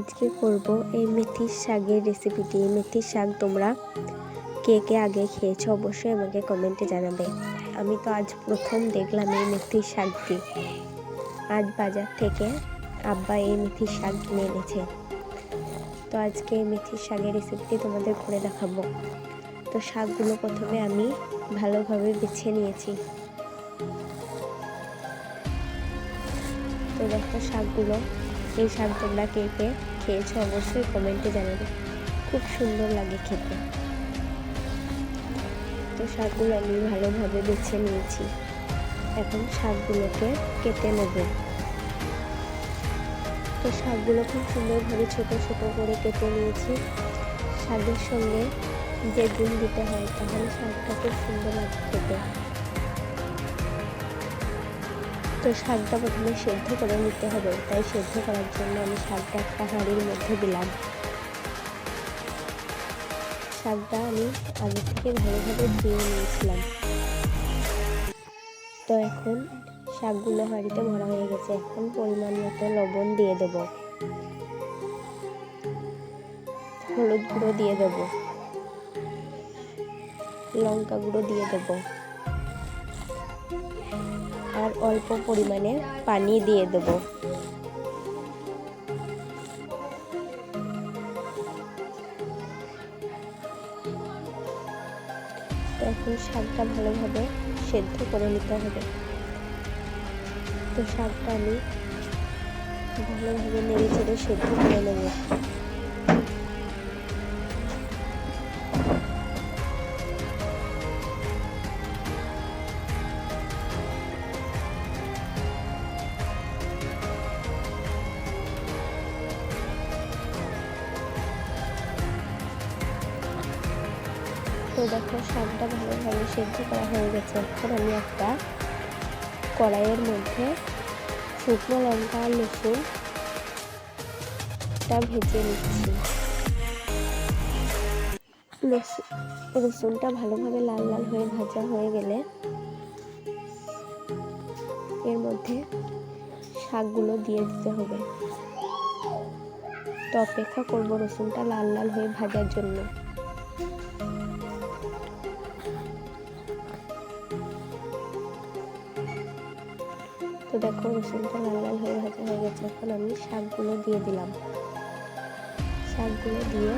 আজকে করব এই মেথির শাকের রেসিপিটি মেথির শাক তোমরা কে কে আগে খেয়েছো অবশ্যই আমাকে কমেন্টে জানাবে। আমি তো আজ প্রথম দেখলাম এই মেথির শাকটি। আজ বাজার থেকে আব্বা এই মেথির শাক কিনে এনেছে। তো আজকে এই মেথির শাকের রেসিপিটি তোমাদের করে দেখাবো। তো শাকগুলো প্রথমে আমি ভালোভাবে বেছে নিয়েছি। তো দেখো শাকগুলো। এই শাক তোমরা কে কে খেয়েছো, অবশ্যই কমেন্টে জানাবে। খুব সুন্দর লাগে খেতে। তো শাকগুলো আমি ভালোভাবে বেছে নিয়েছি। এখন শাকগুলোকে কেটে নেব। তো শাকগুলো খুব সুন্দরভাবে ছোট ছোট করে কেটে নিয়েছি। শাকের সঙ্গে যে ডিম দিতে হয়, তাহলে শাকটা খুব সুন্দর লাগে খেতে। তো শাকটা প্রথমে সেদ্ধ করে নিতে হবে। তাই সেদ্ধ করার জন্য আমি শাকটা একটা হাঁড়ির মধ্যে দিলাম। শাকটা আমি আগে থেকে ভালোভাবে ধুয়ে নিয়েছিলাম। তো এখন শাকগুলো হাঁড়িতে ভরা হয়ে গেছে। এখন পরিমাণ মতো লবণ দিয়ে দেব। হলুদ গুঁড়ো দিয়ে দেব। লঙ্কা গুঁড়ো দিয়ে দেবো। অল্প পরিমাণে পানি দিয়ে দেব। তখন শাকটা ভালোভাবে সেদ্ধ করে নিতে হবে। তো শাকটা আমি ভালোভাবে নেড়ে চেড়ে সেদ্ধ করে নেব। তো দেখো শাকটা ভালোভাবে সেদ্ধ করা হয়ে গেছে। এখন আমি একটা কড়াইয়ের মধ্যে শুকনো লঙ্কা আর রসুনটা ভেজে নিচ্ছি। রসুনটা ভালোভাবে লাল লাল হয়ে ভাজা হয়ে গেলে এর মধ্যে শাকগুলো দিয়ে দিতে হবে। তো অপেক্ষা করব রসুনটা লাল লাল হয়ে ভাজার জন্য। তো দেখো রসুনটা লাল লাল হয়ে ভাজা হয়ে গেছে। এখন আমি শাকগুলো দিয়ে দিলাম। শাকগুলো দিয়ে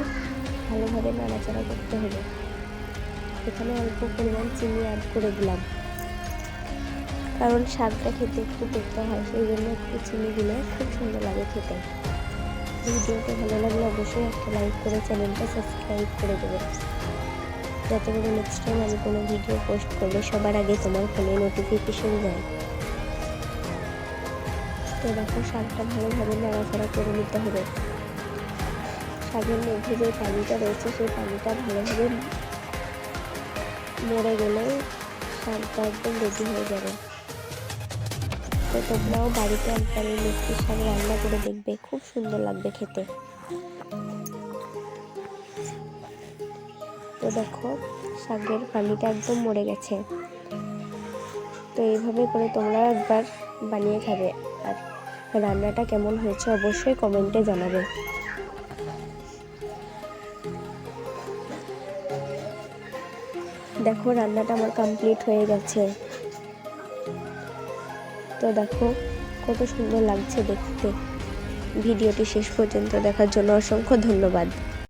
ভালোভাবে নাড়াচাড়া করতে হবে। এখানে অল্প পরিমাণ চিনি অ্যাড করে দিলাম। কারণ শাকটা খেতে একটু দেখতে হয়, সেই জন্য একটু চিনি দিলে খুব সুন্দর লাগে খেতে। ভিডিওটা ভালো লাগলে অবশ্যই একটা লাইক করে চ্যানেলটা সাবস্ক্রাইব করে দেবে। যাতে করে নেক্সট টাইম আমি কোনো ভিডিও পোস্ট করলে সবার আগে তোমার ফোনে নোটিফিকেশন যায়। তো দেখো শাকটা ভালোভাবে নাড়াচাড়া করে নিতে হবে। শাকের মধ্যে যে পানিটা রয়েছে, সেই পানিটা ভালোভাবে মরে গেলে শাকটা একদম রেডি হয়ে যাবে। তো তোমরাও বাড়িতে একবার এই মিষ্টির শাক রান্না করে দেখবে, খুব সুন্দর লাগবে খেতে। তো দেখো শাকের পানিটা একদম মরে গেছে। তো এইভাবে করে তোমরা একবার বানিয়ে খাবে। আর রান্নাটা কেমন হয়েছে অবশ্যই কমেন্টে জানাবে। দেখো, রান্নাটা আমার কমপ্লিট হয়ে গেছে। তো দেখো, কত সুন্দর লাগছে দেখতে। ভিডিওটি শেষ পর্যন্ত দেখার জন্য অসংখ্য ধন্যবাদ।